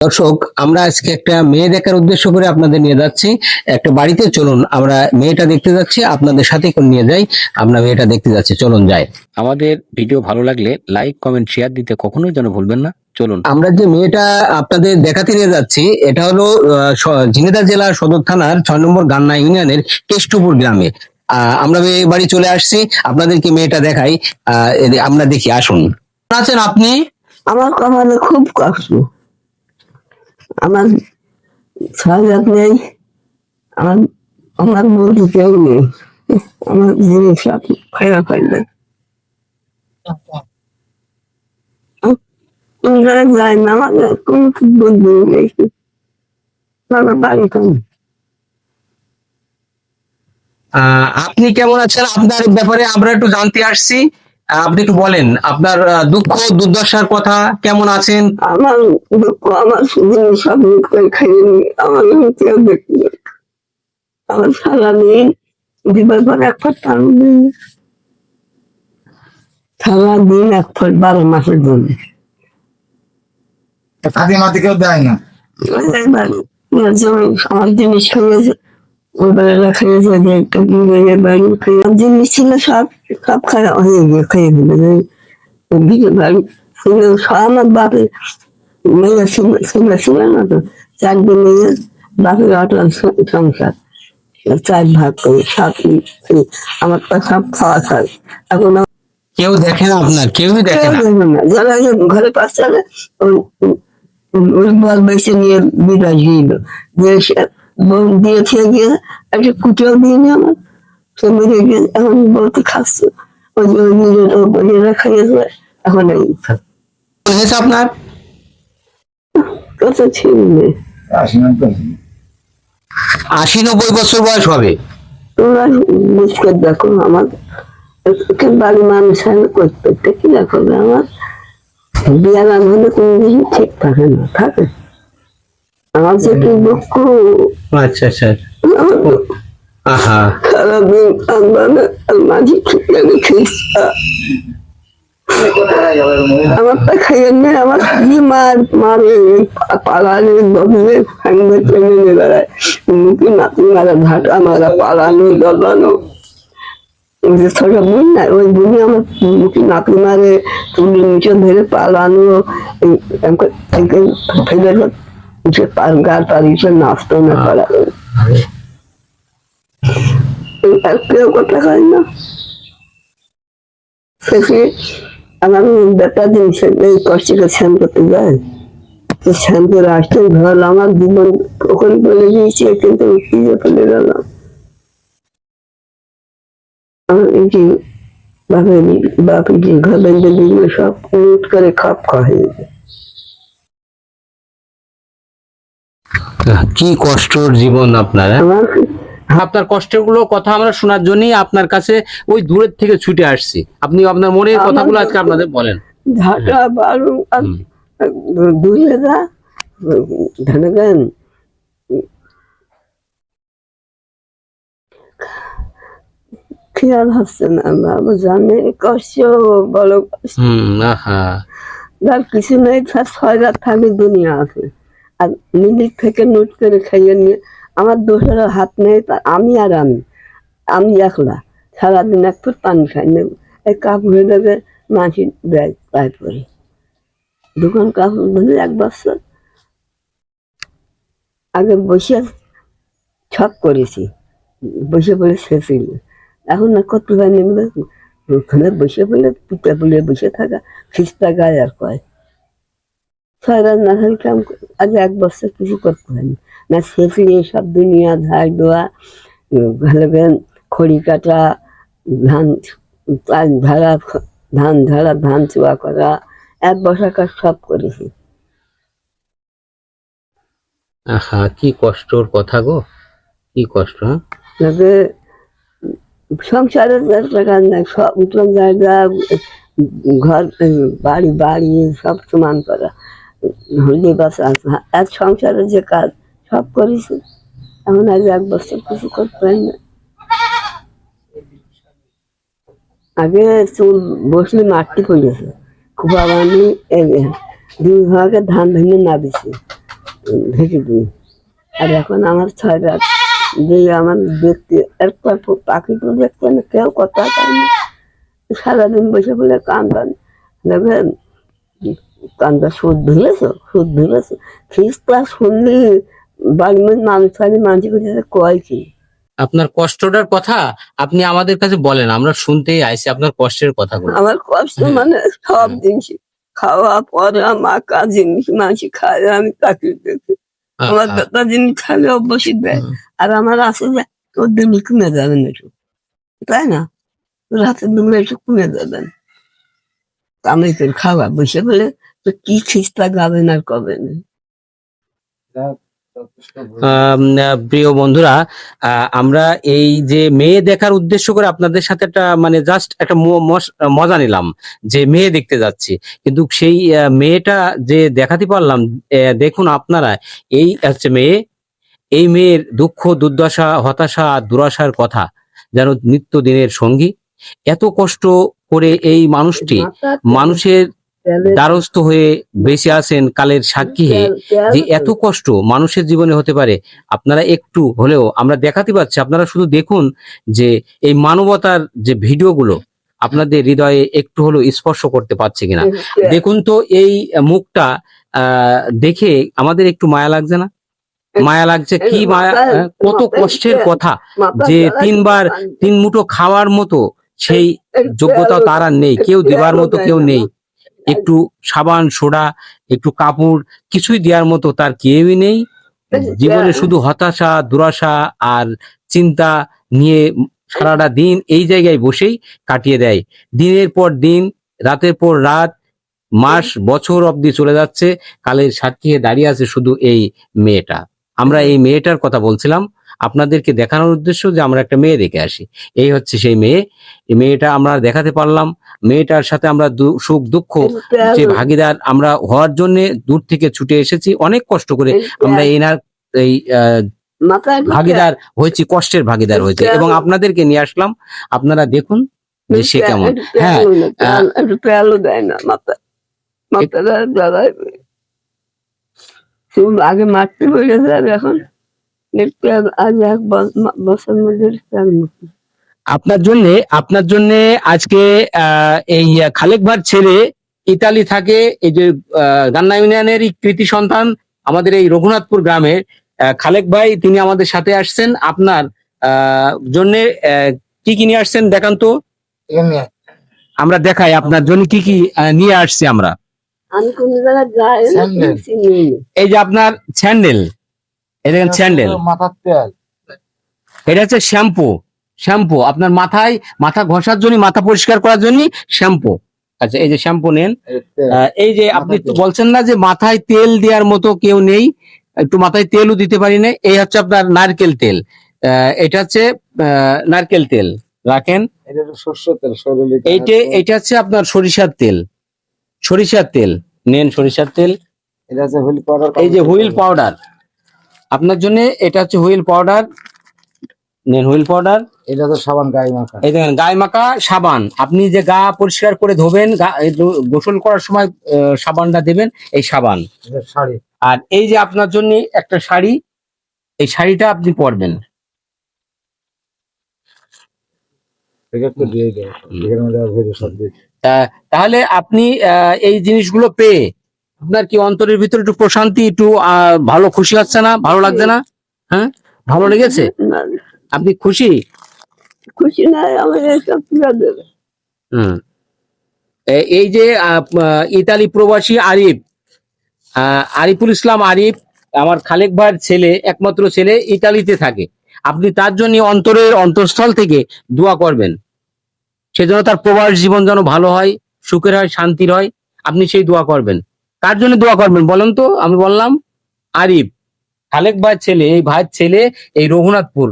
দর্শক আমরা আজকে একটা মেয়ে দেখার উদ্দেশ্য করে আপনাদের নিয়ে যাচ্ছি। একটা বাড়িতে চলুন আমরা মেয়েটা দেখতে যাচ্ছি আপনাদের সাথে করে নিয়ে যাই আমরা মেয়েটা দেখতে যাচ্ছি চলুন যাই। আমাদের ভিডিও ভালো লাগলে লাইক কমেন্ট শেয়ার দিতে কখনোই যেন ভুলবেন না চলুন। আমরা যে মেয়েটা আপনাদের দেখাতে নিয়ে যাচ্ছি এটা হলো ঝিনাইদহ জেলার সদর থানার ছয় নম্বর গান্না ইউনিয়নের কেষ্টপুর গ্রামে। আহ, আমরা এই বাড়ি চলে আসছি আপনাদেরকে মেয়েটা দেখাই আহ, আমরা দেখি আসুন। আছেন আপনি? আমার কপালে খুব কষ্ট। আমার সহায়ক নেই, আমার আমার বলতে কেউ নেই। আমার জিনিস সব যাই না বন্ধু আপনি কেমন আছেন? আপনার ব্যাপারে আমরা একটু জানতে আসছি। আপনি একটু বলেন আপনার আহ, দুঃখ দুর্দশার কথা কেমন আছেন? আমার দুঃখ আমার জিনিস সব খাইয়ে আমার কেউ দেখতে আমার সারাদিন দিবার পর এক ফুট পানি দিই না। সারাদিন এক ফুট বারো মাসের জন্য। কাঁদি মাটি কেউ দেয় না। আমার জিনিস খেয়েছে ওই বেলা খেয়েছে যে একটা বিয়ে বাড়ি খেয়ে জিনিস ছিল সব সব খাওয়া হয়ে গিয়ে খেয়ে দিলে বিয়ে বাড়ি ছিল আমার বাপের মেয়ে ছিল ছিল না তো চারটে মেয়ে বাপের অটো সংসার চার ভাগ করে সব আমার তো সব খাওয়া খায় এখন কেউ দেখে না আপনার, কেউই দেখে কেউ না। যারা ঘরে পাশ চলে ওই বল বেছে নিয়ে বিদায় দিয়ে দিয়ে খেয়ে গিয়ে একটা কুটিও দিইনি আমার। সে মেরে গিয়ে এখন বলতে খাচ্ছে। ওই যে ওই নিজের খাইয়েছে এখন এই হয়েছে আপনার? কথা ছিল? আশি নব্বই বছর বয়স হবে। তোমরা দেখো আমার। বাড়ি মানুষ আমি করতে কি দেখো আমার। বিয়ার হলে কোনো ঠিক থাকে না থাকে। আমার কি দুঃখ? আচ্ছা আচ্ছা। আহা। সারাদিন আন্দোলনে মাঝি আমি খেয়েছি আমার তো খাইয়ে নেই আমার কি মার? মারে পালানি বদলে সঙ্গে টেনে নিয়ে বেড়ায়। মুখি নাতি মারা ঝাঁটা মারা পালানো দলানো ওই যে ছোট বোন না? ওই বোনই আমার মুখি নাতি মারে? তুলি নিচে ধরে পালানো ফেলে নিচে পার গাছ পালিয়েছে নাচতো না পালানো আর কেউ কথা কয় না শেষে আমার বেটা দিন এই কষ্টকে স্নান করতে যায় তো স্নান করে আসতে ঘর আমার জীবন ওখানে বলে দিয়েছে কিন্তু কি যে ফেলে গেলাম আমার এই যে বাপের বাপের যে ঘর বেঁধে দিল সব উঠ করে খাপ খাওয়া হয়ে গেছে কি কষ্টর জীবন আপনার হ্যাঁ? আপনার কষ্টেরগুলো কথা আমরা শোনার জন্যই আপনার কাছে ওই দূরের থেকে ছুটে আসছি। আপনি আপনার মনের কথাগুলো আজকে আপনাদের বলেন। বালু। ধনগান খেয়াল হচ্ছে না বাবু জানে কষ্ট বড় কষ্ট। কিছু নেই ছয় রাত দুনিয়া আছে। আর মিনিট থেকে নোট করে খাইয়ে নিয়ে আমার দোসরা হাত নেই, তা আমি আর আমি আমি একলা সারাদিন এক ফুট পানি খাই নেব। এই কাপ হয়ে দেবে মাছি দেয় পায়ে পরে দোকান কাপড় ধরে এক বছর আগে বসে ছক করেছি, বসে পড়ে শেষিল এখন না কত হয় নেমে বসে পড়লে পিতা বলে বসে থাকা, খিস্তা গায়ে আর কয়। ছয় রাত না থাকলে আজ এক বছর কিছু করতে হয়নি না শেষে সব দুনিয়া ধার দেওয়া ভালো করে খড়ি কাটা ধান ঝাড়া ধান ঝাড়া ধান চুয়া করা এক বছর কাজ সব করেছি। আহা কি কষ্টর কথা গো। কি কষ্ট হ্যাঁ? তবে সংসারের একটা কাজ নাই সব উঠলাম জায়গা ঘর বাড়ি বাড়ি সব সমান করা। হলে বাস এক সংসারের যে কাজ, সব করেছি এখন আজ এক বছর কিছু করতে পারি না। আগে চুল বসলে মাটি পড়েছে খুব আবার দুই ভাগে ধান ভেঙে না বেশি ঢেকে দিই আর এখন আমার ছয় রাত। যে আমার দেখতে একটা পো- পাখি তো দেখতে না, কেউ কথা পায় না। সারাদিন বসে বলে কান্দান। দেখবেন কান্দা সুদ ধুলেছ সুদ ধুলেছ ক্লাস শুনলি বাড়ির মানুষ ফাড়ি মানুষ কয় কি? আপনার কষ্টটার কথা আপনি আমাদের কাছে বলেন আমরা শুনতেই আইছি আপনার কষ্টের কথাগুলো। আমার কষ্ট মানে সব জিনিস খাওয়া পরা মাকা জিনিস মাছি খায় আমি তাকে দেখি। আমার আ- আ- বেটা জিনিস খালে অভ্যাসই দেয় আর আমার যে তোর দিন কমে যাবেন একটু তাই না? রাতের দিনে একটু কমে যাবেন কামড়ে করে খাওয়া বসে বলে তো কি আর কবেন আহ, প্রিয় বন্ধুরা আহ, আমরা এই যে মেয়ে দেখার উদ্দেশ্য করে আপনাদের সাথে একটা মানে জাস্ট একটা মজা নিলাম যে মেয়ে দেখতে যাচ্ছি। কিন্তু সেই মেয়েটা যে দেখাতে পারলাম আহ, দেখুন আপনারা এই হচ্ছে মেয়ে। এই মেয়ের দুঃখ দুর্দশা হতাশা দুরাশার কথা যেন নিত্য দিনের সঙ্গী। এত কষ্ট করে এই মানুষটি মানুষের দ্বারস্থ হয়ে বেঁচে আছেন কালের সাক্ষী হয়ে যে এত কষ্ট মানুষের জীবনে হতে পারে আপনারা একটু হলেও আমরা দেখাতে পারছি আপনারা শুধু দেখুন যে এই মানবতার যে ভিডিওগুলো আপনাদের হৃদয়ে একটু হলেও স্পর্শ করতে পারছে কিনা। দেখুন তো এই মুখটা আহ, দেখে আমাদের একটু মায়া লাগছে না? মায়া লাগছে কি মায়া? আহ, কত কষ্টের কথা যে তিনবার তিন মুঠো খাওয়ার মতো সেই যোগ্যতা তারা নেই কেউ দেবার মতো কেউ নেই। একটু সাবান সোডা একটু কাপড় কিছুই দেওয়ার মতো তার কেউই নেই। জীবনে শুধু হতাশা দুরাশা আর চিন্তা নিয়ে সারাটা দিন এই জায়গায় বসেই কাটিয়ে দেয়। দিনের পর দিন রাতের পর রাত মাস বছর অবধি চলে যাচ্ছে। কালের সাক্ষী হয়ে দাঁড়িয়ে আছে শুধু এই মেয়েটা। আমরা এই মেয়েটার কথা বলছিলাম। আপনাদেরকে দেখানোর উদ্দেশ্য যে আমরা একটা মেয়ে দেখে আসি। এই হচ্ছে সেই মেয়ে। এই মেয়েটা আমরা দেখাতে পারলাম। মেয়েটার সাথে আমরা সুখ দুঃখ যে ভাগিদার আমরা হওয়ার জন্য দূর থেকে ছুটে এসেছি অনেক কষ্ট করে আমরা এনার এই ভাগিদার হয়েছি কষ্টের ভাগিদার হয়েছে। এবং আপনাদেরকে নিয়ে আসলাম আপনারা দেখুন যে সে কেমন। হ্যাঁ দেয় না মাথা আগে মারতে পড়েছে আর এখন আজ এক বছর মধ্যে আপনার জন্য আপনার জন্য আজকে আহ, এই খালেক ভার ছেলে ইতালি থাকে। এই যে গান্না ইউনিয়নেরই কৃতি সন্তান আমাদের এই রঘুনাথপুর গ্রামের আহ, খালেক ভাই তিনি আমাদের সাথে আসছেন। আপনার জন্য কি কি নিয়ে আসছেন দেখান তো? আমরা দেখাই আপনার জন্য কি কি নিয়ে আসছি আমরা? আমি কোন জায়গায় যাই। এই যে আপনার স্যান্ডেল এই দেখেন স্যান্ডেল। মাথার তেল। এটা হচ্ছে শ্যাম্পু। শ্যাম্পু আপনার মাথায় মাথা ঘষার জন্য মাথা পরিষ্কার করার জন্য শ্যাম্পু। আচ্ছা এই যে শ্যাম্পু নেন। এই যে আপনি বলছেন না যে মাথায় তেল দেওয়ার মতো কেউ নেই একটু মাথায় তেলও দিতে পারি না এই হচ্ছে আপনার নারকেল তেল। এটা হচ্ছে নারকেল তেল। রাখেন। এটা হলো সর্ষের তেল এইটা এইটা হচ্ছে আপনার সরিষার তেল। সরিষার তেল। নেন সরিষার তেল। এটা হচ্ছে হুইল পাউডার এই যে হুইল পাউডার। আপনার জন্য এটা হচ্ছে হুইল পাউডার। নেন হুইল পাউডার। এটা হচ্ছে সাবান গায়ে মাখা। এই দেখেন গায়ে মাখা সাবান। আপনি যে গা পরিষ্কার করে ধোবেন গা- গোসল করার সময় সাবানটা দেবেন এই সাবান। শাড়ি। আর এই যে আপনার জন্য একটা শাড়ি এই শাড়িটা আপনি পরবেন। তাহলে আপনি আহ, এই জিনিসগুলো পেয়ে আপনার কি অন্তরের ভিতরে একটু প্রশান্তি একটু ভালো খুশি হচ্ছে না? ভালো লাগছে না? হ্যাঁ? ভালো লেগেছে? আপনি খুশি? খুশি নাই এইসব তুলে দেবে। এই যে ইতালি প্রবাসী আরিফ আরিফুল ইসলাম আরিফ, আমার খালেক ভাইয়ের ছেলে, একমাত্র ছেলে, ইতালিতে থাকে। আপনি তার জন্য অন্তরের অন্তঃস্থল থেকে দোয়া করবেন। সেজন্য তার প্রবাস জীবন যেন ভালো হয়, সুখের হয়, শান্তির হয়, আপনি সেই দোয়া করবেন। কার জন্য দোয়া করবেন বলেন তো? আমি বললাম, আরিফ, খালেক ভাইয়ের ছেলে, এই ভাইয়ের ছেলে, এই রঘুনাথপুর।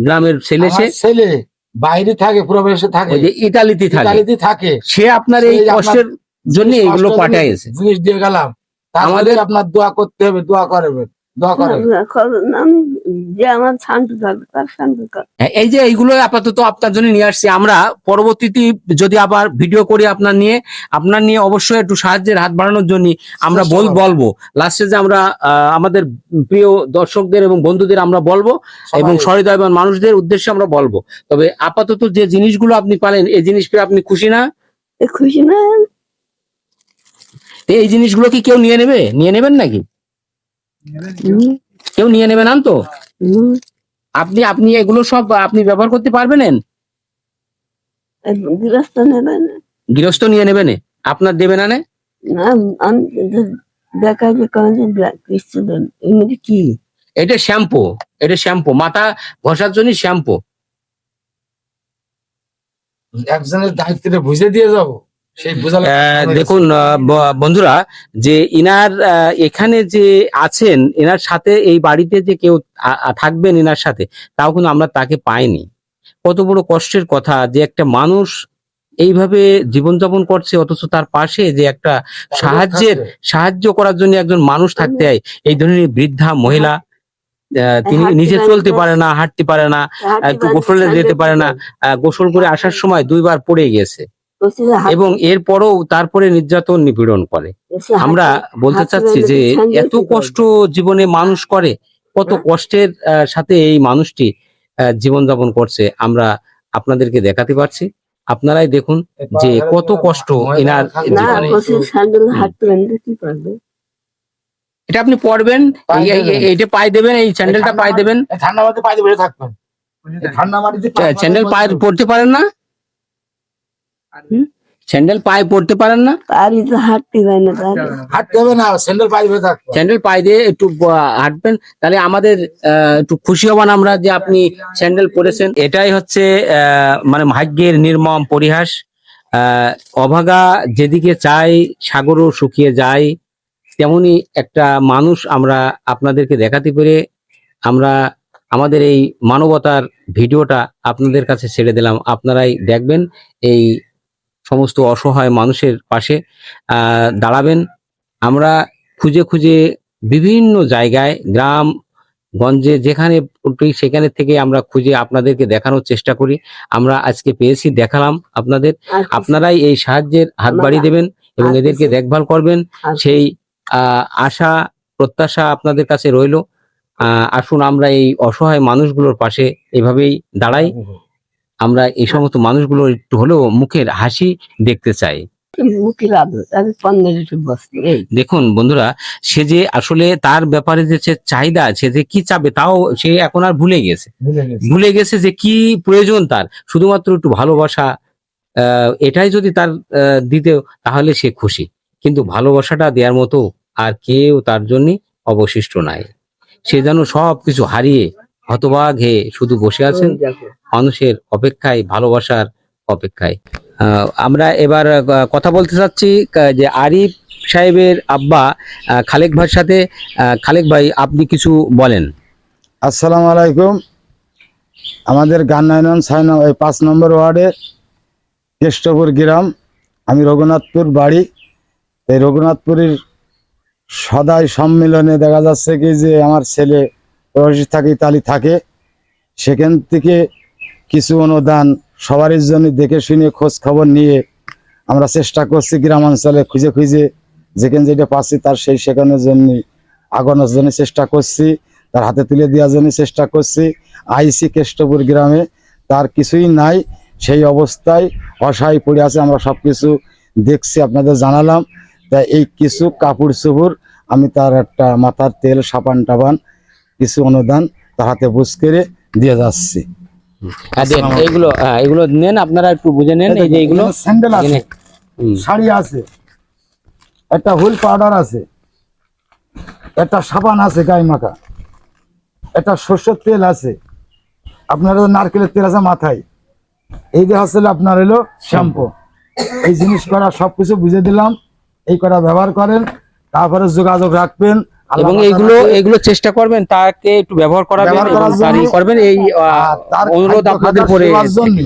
গ্রামের ছেলে সে ছেলে বাইরে থাকে প্রবেশে থাকে। যে ইতালিতে থাকে। ইতালিতে থাকে। সে আপনার এই কষ্টের জন্য এগুলো পাঠাইছে জিনিস দিয়ে গেলাম। আমাদের আমাদের- আপনার দোয়া করতে হবে দোয়া করবেন দোয়া করবেন না, আমি যে আমার শান্ত থাকবে তার শান্ত থাকবে এই যে এইগুলো আপাতত আপনার জন্য নিয়ে আসছি আমরা পরবর্তীতে যদি আবার ভিডিও করি আপনার নিয়ে আপনার নিয়ে অবশ্যই একটু সাহায্যের হাত বাড়ানোর জন্য আমরা বল বলব। লাস্টে যে আমরা আহ, আমাদের প্রিয় দর্শকদের এবং বন্ধুদের আমরা বলব এবং সহৃদয় এবং মানুষদের উদ্দেশ্যে আমরা বলব। তবে আপাতত যে জিনিসগুলো আপনি পালেন এই জিনিস পেয়ে আপনি খুশি না? খুশি না। এই জিনিসগুলো কি কেউ নিয়ে নেবে? নিয়ে নেবেন নাকি? হুম, কেউ নিয়ে নেবে না তো? আপনি আপনি এগুলো সব আপনি ব্যবহার করতে পারবেন? গৃহস্থ নেবে গৃহস্থ নিয়ে নেবেন আপনার দেবে না কি? এটা শ্যাম্পু। এটা শ্যাম্পু। মাথা ঘষার জন্য শ্যাম্পু। একজনের দায়িত্বটা বুঝে দিয়ে যাব। দেখুন বন্ধুরা যে ইনার এখানে যে আছেন এনার সাথে এই বাড়িতে যে কেউ থাকবেন এনার সাথে তাও কিন্তু আমরা তাকে পাইনি। কত বড় কষ্টের কথা যে একটা মানুষ এইভাবে জীবনযাপন করছে অথচ তার পাশে যে একটা সাহায্যের সাহায্য করার জন্য একজন মানুষ থাকতে হয় এই ধরনের বৃদ্ধা মহিলা আহ, তিনি নিজে চলতে পারে না হাঁটতে পারে না একটু গোসলে যেতে পারে না গোসল করে আসার সময় দুইবার পড়ে গেছে। এবং এরপরও তারপরে নির্যাতন নিপীড়ন করে। আমরা বলতে চাচ্ছি যে এত কষ্ট জীবনে মানুষ করে কত হ্যাঁ। কষ্টের সাথে এই মানুষটি জীবনযাপন করছে আমরা আপনাদেরকে দেখাতে পারছি। আপনারাই দেখুন যে কত কষ্ট এনার এটা আপনি পড়বেন এইটা পায়ে দেবেন এই স্যান্ডেলটা পায়ে দেবেন। ঠান্ডা মাটিতে পায়ে বসে থাকবেন। ঠান্ডা মাটিতে স্যান্ডেল পায়ে পরতে পারেন না? স্যান্ডেল পায়ে পড়তে পারেন না? পারি তো হাঁটতে পারে না হাঁটতে হবে। না স্যান্ডেল পায়ে স্যান্ডেল পায়ে দিয়ে একটু হাঁটবেন। তাহলে আমাদের আহ, একটু খুশি হবান আমরা যে আপনি স্যান্ডেল পরেছেন। এটাই হচ্ছে আহ, মানে ভাগ্যের নির্মম পরিহাস। আহ, অভাগা যেদিকে চাই সাগরও শুকিয়ে যায়। তেমনি একটা মানুষ আমরা আপনাদেরকে দেখাতে পেরে আমরা আমাদের এই মানবতার ভিডিওটা আপনাদের কাছে ছেড়ে দিলাম। আপনারাই দেখবেন এই সমস্ত অসহায় মানুষের পাশে আহ, দাঁড়াবেন। আমরা খুঁজে খুঁজে বিভিন্ন জায়গায় গ্রাম গঞ্জে যেখানে সেখানে থেকে আমরা খুঁজে আপনাদেরকে দেখানোর চেষ্টা করি। আমরা আজকে পেয়েছি দেখালাম আপনাদের। আপনারাই এই সাহায্যের হাত বাড়িয়ে দেবেন এবং এদেরকে দেখভাল করবেন। সেই আহ, আশা প্রত্যাশা আপনাদের কাছে রইল। আহ, আসুন আমরা এই অসহায় মানুষগুলোর পাশে এভাবেই দাঁড়াই। আমরা এই সমস্ত মানুষগুলো একটু হলেও মুখের হাসি দেখতে চাই। দেখুন বন্ধুরা সে যে আসলে তার ব্যাপারে যে সে চাহিদা আছে যে কি চাবে তাও সে এখন আর ভুলে গেছে। ভুলে গেছে। যে কি প্রয়োজন তার শুধুমাত্র একটু ভালোবাসা আহ, এটাই যদি তার আহ, দিতেও তাহলে সে খুশি। কিন্তু ভালোবাসাটা দেওয়ার মতো আর কেউ তার জন্য অবশিষ্ট নাই। সে যেন সব কিছু হারিয়ে হতবাগ হয়ে শুধু বসে আছেন মানুষের অপেক্ষায় ভালোবাসার অপেক্ষায়। আহ, আমরা এবার কথা বলতে চাচ্ছি যে আরিফ সাহেবের আব্বা খালেক ভাইয়ের সাথে খালেক ভাই আপনি কিছু বলেন। আসসালামু আলাইকুম। আমাদের গান্নায়নন ছয় নম- এই পাঁচ নম্বর ওয়ার্ডে কেষ্টপুর গ্রাম। আমি রঘুনাথপুর বাড়ি। এই রঘুনাথপুরের সদাই সম্মেলনে দেখা যাচ্ছে কি যে আমার ছেলে প্রবাসী থাকে ইতালি থাকে। সেখান থেকে কিছু অনুদান সবারই জন্য দেখে শুনে খোঁজ খবর নিয়ে আমরা চেষ্টা করছি গ্রামাঞ্চলে খুঁজে খুঁজে। যেখানে যেটা পাচ্ছি তার সেই শেখানোর জন্য আগানোর জন্য চেষ্টা করছি। তার হাতে তুলে দেওয়ার জন্য চেষ্টা করছি। আইসি কেষ্টপুর গ্রামে তার কিছুই নাই। সেই অবস্থায় অসহায় পড়ে আছে, আমরা সব কিছু দেখছি, আপনাদের জানালাম। তাই এই কিছু কাপড় চোপড় আমি তার একটা মাথার তেল সাবান টাবান কিছু অনুদান তার হাতে বুঝ করে দিয়ে যাচ্ছি। এইগুলো হ্যাঁ, এগুলো নেন আপনারা একটু বুঝে নেন এই যে এইগুলো। স্যান্ডেল আছে শাড়ি আছে একটা হুইল পাউডার আছে একটা সাবান আছে গায়ে মাখা একটা সর্ষের তেল আছে আপনার নারকেলের তেল আছে মাথায় এই যে হচ্ছে আপনার হলো শ্যাম্পু। এই জিনিস করা সবকিছু বুঝে দিলাম এই করা ব্যবহার করেন তারপরে যোগাযোগ রাখবেন এবং এগুলো এইগুলো এগুলো চেষ্টা করবেন তাকে একটু ব্যবহার করাবেন করার তারই জন্য- করবেন। এই অনুরোধ আপনাদের করে পরে